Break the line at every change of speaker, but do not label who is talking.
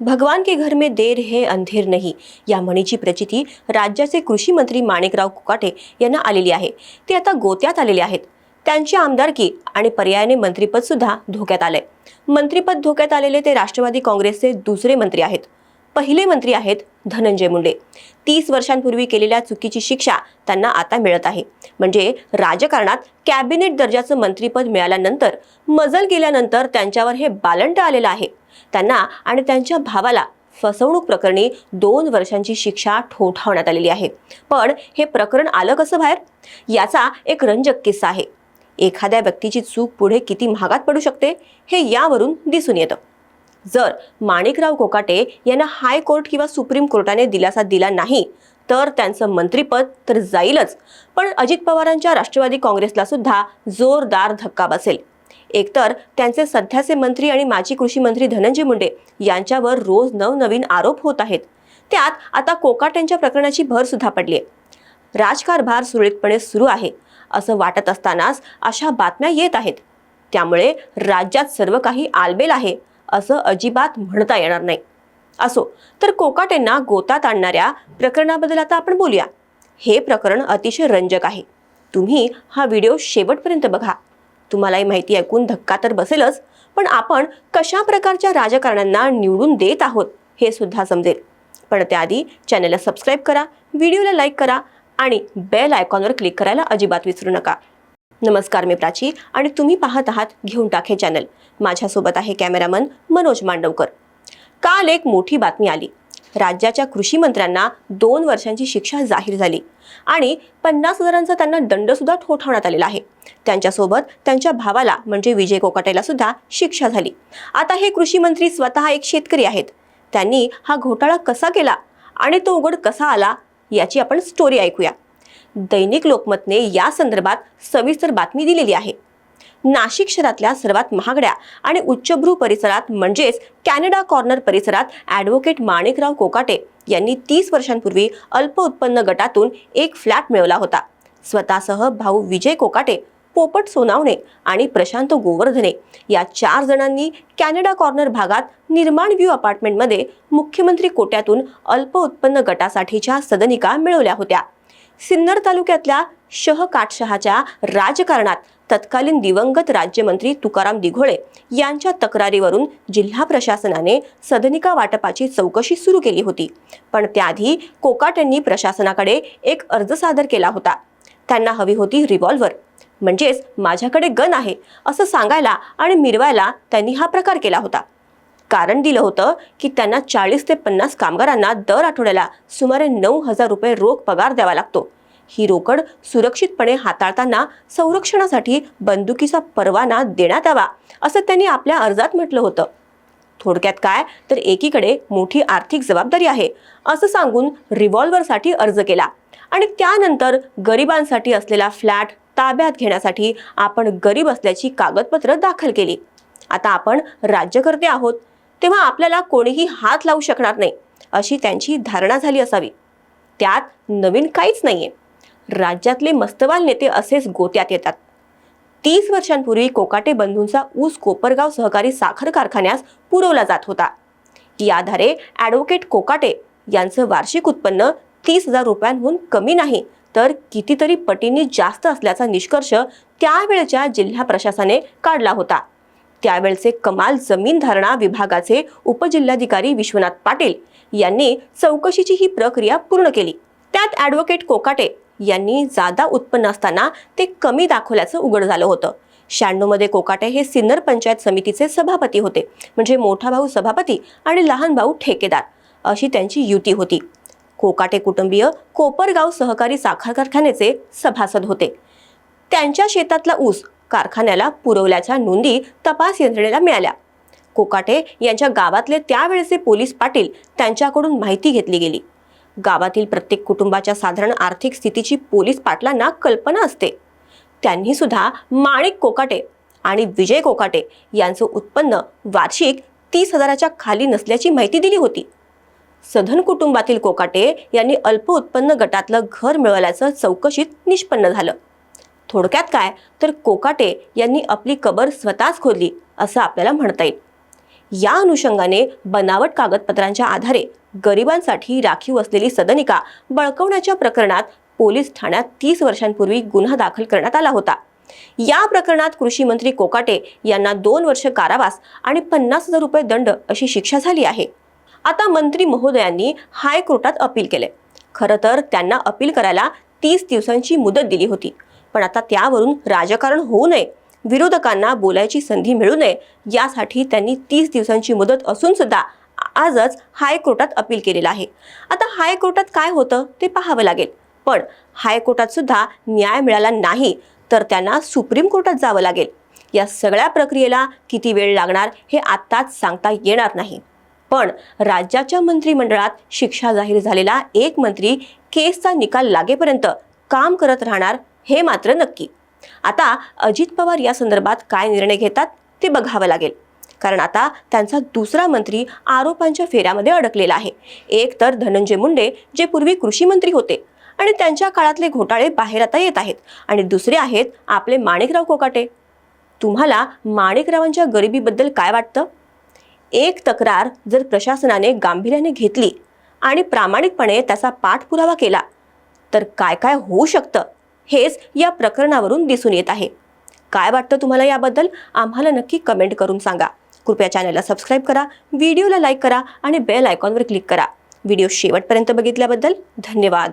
भगवान के घर में देर है अंधेर नाही। या म्हणीची प्रचिती राज्याचे कृषी मंत्री माणिकराव कुकाटे यांना आलेली आहे. ते आता गोत्यात आलेले आहेत. त्यांची आमदारकी आणि पर्यायाने मंत्रीपद सुद्धा धोक्यात आलंय. मंत्रीपद धोक्यात आलेले ते राष्ट्रवादी काँग्रेसचे दुसरे मंत्री आहेत. पहिले मंत्री आहेत धनंजय मुंडे. तीस वर्षांपूर्वी केलेल्या चुकीची शिक्षा त्यांना आता मिळत आहे. म्हणजे राजकारणात कॅबिनेट दर्जाचं मंत्रीपद मिळाल्यानंतर मजल गेल्यानंतर त्यांच्यावर हे बालंट आलेलं आहे. त्यांना आणि त्यांच्या भावाला फसवणूक प्रकरणी दोन वर्षांची शिक्षा ठोठावण्यात आलेली आहे. पण हे प्रकरण आलं कसं बाहेर? याचा एक रंजक किस्सा आहे. एखाद्या व्यक्तीची चूक पुढे किती महागात पडू शकते हे यावरून दिसून येतं. जर माणिकराव कोकाटे यांना हायकोर्ट किंवा सुप्रीम कोर्टाने दिलासा दिला नाही तर त्यांचं मंत्रीपद तर जाईलच. पण अजित पवारांच्या राष्ट्रवादी काँग्रेसला सुद्धा जोरदार धक्का बसेल. एकतर त्यांचे सध्याचे मंत्री आणि माजी कृषी मंत्री धनंजय मुंडे यांच्यावर रोज नवनवीन आरोप होत आहेत. त्यात आता कोकाटेंच्या प्रकरणाची भर सुद्धा पडली आहे राजकारभार सुरळीतपणे सुरू आहे असं वाटत असतानाच अशा बातम्या येत आहेत. त्यामुळे राज्यात सर्व काही आलबेल आहे असं अजिबात म्हणता येणार नाही. असो तर कोकाटेंना गोतात आणणाऱ्या प्रकरणाबद्दल आता आपण बोलूया. हे प्रकरण अतिशय रंजक आहे. तुम्ही हा व्हिडिओ शेवटपर्यंत बघा. तुम्हालाही माहिती ऐकून धक्का तर बसेलच पण आपण कशा प्रकारच्या राजकारण्यांना निवडून देत आहोत हे सुद्धा समजेल. पण त्याआधी चॅनलला सबस्क्राईब करा व्हिडिओला लाईक करा आणि बेल आयकॉनवर क्लिक करायला अजिबात विसरू नका. नमस्कार मी प्राची आणि तुम्ही पाहत आहात घेऊन टाक हे चॅनल. माझ्यासोबत आहे कॅमेरामन मनोज मांडवकर. काल एक मोठी बातमी आली. राज्याच्या कृषी मंत्र्यांना दोन वर्षांची शिक्षा जाहीर झाली. आणि पन्नास हजारांचा त्यांना दंड सुद्धा ठोठावण्यात आलेला आहे. त्यांच्यासोबत त्यांच्या भावाला म्हणजे विजय कोकाटेला सुद्धा शिक्षा झाली. आता हे कृषी मंत्री स्वतः एक शेतकरी आहेत. त्यांनी हा घोटाळा कसा केला आणि तो उघड कसा आला याची आपण स्टोरी ऐकूया. दैनिक लोकमतने या संदर्भात सविस्तर बातमी दिलेली आहे. नाशिक शहरातल्या सर्वात महागड्या आणि उच्चभ्रू परिसरात म्हणजेच कॅनडा कॉर्नर परिसरात ॲडव्होकेट माणिकराव कोकाटे यांनी तीस वर्षांपूर्वी अल्प उत्पन्न गटातून एक फ्लॅट मिळवला होता. स्वतःसह भाऊ विजय कोकाटे पोपट सोनावणे आणि प्रशांत गोवर्धने या चार जणांनी कॅनडा कॉर्नर भागात निर्माण व्ह्यू अपार्टमेंटमध्ये मुख्यमंत्री कोट्यातून अल्प उत्पन्न गटासाठीच्या सदनिका मिळवल्या होत्या. सिन्नर तालुक्यातल्या शह काटशहाच्या राजकारणात तत्कालीन दिवंगत राज्यमंत्री तुकाराम दिघोळे यांच्या तक्रारीवरून जिल्हा प्रशासनाने सदनिका वाटपाची चौकशी सुरू केली होती. पण त्याआधी कोकाटेंनी प्रशासनाकडे एक अर्ज सादर केला होता. त्यांना हवी होती रिव्हॉल्व्हर म्हणजेच माझ्याकडे गन आहे असं सांगायला आणि मिरवायला त्यांनी हा प्रकार केला होता. कारण दिलं होतं की त्यांना चाळीस ते पन्नास कामगारांना दर आठवड्याला सुमारे नऊ हजार रुपये रोख पगार द्यावा लागतो. ही रोकड सुरक्षितपणे हाताळताना संरक्षणासाठी बंदुकीचा परवाना देण्यात यावा असं त्यांनी आपल्या अर्जात म्हटलं होतं. थोडक्यात काय? तर एकीकडे मोठी आर्थिक जबाबदारी आहे असं सांगून रिव्हॉल्व्हरसाठी अर्ज केला. आणि त्यानंतर गरिबांसाठी असलेला फ्लॅट ताब्यात घेण्यासाठी आपण गरीब असल्याची कागदपत्र दाखल केली. आता आपण राज्यकर्ते आहोत तेव्हा आपल्याला कोणीही हात लावू शकणार नाही अशी त्यांची धारणा झाली असावी. त्यात नवीन काहीच नाहीये. राज्यातले मस्तवाल नेते असेच गोत्यात येतात. तीस वर्षांपूर्वी कोकाटे बंधूंचा ऊस कोपरगाव सहकारी साखर कारखान्यास पुरवला जात होता. याद्वारे ॲडव्होकेट कोकाटे यांचं वार्षिक उत्पन्न तीस हजार रुपयांहून कमी नाही तर कितीतरी पटींनी जास्त असल्याचा निष्कर्ष त्यावेळच्या जिल्हा प्रशासनाने काढला होता. त्यावेळचे कमाल जमीन धारणा विभागाचे उपजिल्हाधिकारी विश्वनाथ पाटील यांनी चौकशीची ही प्रक्रिया पूर्ण केली. त्यात ॲडव्होकेट कोकाटे यांनी जादा उत्पन्न असताना ते कमी दाखवल्याचं उघड झालं होतं. शहाण्णवमध्ये कोकाटे हे सिन्नर पंचायत समितीचे सभापती होते. म्हणजे मोठा भाऊ सभापती आणि लहान भाऊ ठेकेदार. अशी त्यांची युती होती. कोकाटे कुटुंबीय कोपरगाव सहकारी साखर कारखान्याचे सभासद होते. त्यांच्या शेतातला ऊस कारखान्याला पुरवल्याच्या नोंदी तपास यंत्रणेला मिळाल्या. कोकाटे यांच्या गावातले त्यावेळेचे पोलीस पाटील त्यांच्याकडून माहिती घेतली गेली. गावातील प्रत्येक कुटुंबाच्या साधारण आर्थिक स्थितीची पोलीस पाटलांना कल्पना असते. त्यांनी सुद्धा माणिक कोकाटे आणि विजय कोकाटे यांचं उत्पन्न वार्षिक तीस हजाराच्या खाली नसल्याची माहिती दिली होती. सधन कुटुंबातील कोकाटे यांनी अल्प उत्पन्न गटातलं घर मिळवल्याचं चौकशीत निष्पन्न झालं. थोडक्यात काय? तर कोकाटे यांनी आपली कबर स्वतःच खोदली असं आपल्याला म्हणता येईल. या अनुषंगाने बनावट कागदपत्रांच्या आधारे गरिबांसाठी राखीव असलेली सदनिका बळकवण्याच्या प्रकरणात पोलीस ठाण्यात तीस वर्षांपूर्वी गुन्हा दाखल करण्यात आला होता. या प्रकरणात कृषी मंत्री कोकाटे यांना दोन वर्ष कारावास आणि पन्नास हजार रुपये दंड अशी शिक्षा झाली आहे. आता मंत्री महोदयांनी हायकोर्टात अपील केले. खरं तर त्यांना अपील करायला तीस दिवसांची मुदत दिली होती. पण आता त्यावरून राजकारण होऊ नये विरोधकांना बोलायची संधी मिळू नये यासाठी त्यांनी तीस दिवसांची मुदत असून सुद्धा आजच हायकोर्टात अपील केलेलं आहे. आता हायकोर्टात काय होतं ते पाहावं लागेल. पण हायकोर्टात सुद्धा न्याय मिळाला नाही तर त्यांना सुप्रीम कोर्टात जावं लागेल. या सगळ्या प्रक्रियेला किती वेळ लागणार हे आत्ताच सांगता येणार नाही. पण राज्याच्या मंत्रिमंडळात शिक्षा जाहीर झालेला एक मंत्री केसचा निकाल लागेपर्यंत काम करत राहणार हे मात्र नक्की. आता अजित पवार या संदर्भात काय निर्णय घेतात ते बघावं लागेल. कारण आता त्यांचा दुसरा मंत्री आरोपांच्या फेऱ्यामध्ये अडकलेला आहे. एक तर धनंजय मुंडे जे पूर्वी कृषी मंत्री होते आणि त्यांच्या काळातले घोटाळे बाहेर आता येत आहेत आणि दुसरे आहेत आपले माणिकराव कोकाटे. तुम्हाला माणिकरावांच्या गरिबीबद्दल काय वाटतं? एक तक्रार जर प्रशासनाने गांभीर्याने घेतली आणि प्रामाणिकपणे त्याचा पाठपुरावा केला तर काय काय होऊ शकतं? हेच या प्रकरणावरून दिसून येत आहे. काय वाटतं तुम्हाला याबद्दल? आम्हाला नक्की कमेंट करून सांगा. कृपया चॅनलला सबस्क्राईब करा व्हिडिओला लाईक करा आणि बेल आयकॉनवर क्लिक करा. व्हिडिओ शेवटपर्यंत बघितल्याबद्दल धन्यवाद.